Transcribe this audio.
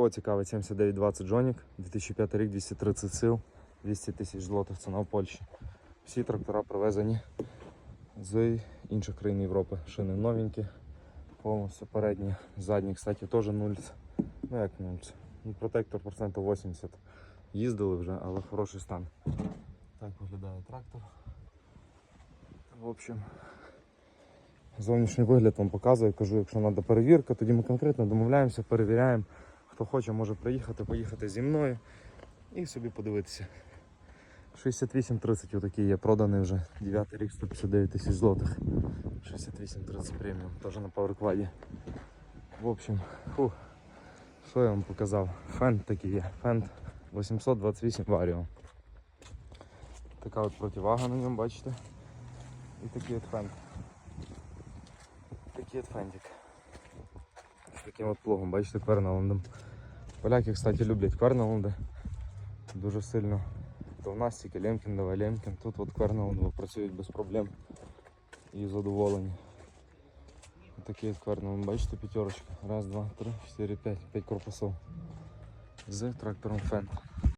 Кого цікавить 7920 Джонік, 2005 рік, 230 сил, 200 тисяч злотих ціна в Польщі. Всі трактора привезені з інших країн Європи. Шини новенькі, повністю передні, задні, кстати, теж нульц. Ну як нульц? Ну, протектор процентів 80. Їздили вже, але хороший стан. Так виглядає трактор. В общем, зовнішній вигляд вам показую, кажу, якщо треба перевірка, тоді ми конкретно домовляємося, перевіряємо. Хто хоче, може приїхати, поїхати зі мною і собі подивитися. 68-30 отакий є, проданий вже 9 рік, 159 тисяч злотих. 68-30 преміум, теж на паверкваді. В общем, фу, що я вам показав? Фенд такий є. Фенд 828 Vario. Така от противага на ньому, бачите? І такий от фенд. Такий от фендик. З таким от плугом, бачите, квернеландом. Поляки, кстати, люблять квернеланди. Дуже сильно. То в нас тільки Лемкін, давай Лемкін. Тут от квернеланди працюють без проблем і задоволені. Такий от бачите, п'ятерочка. Раз, два, три, чотири, п'ять. П'ять корпусів. З трактором фен.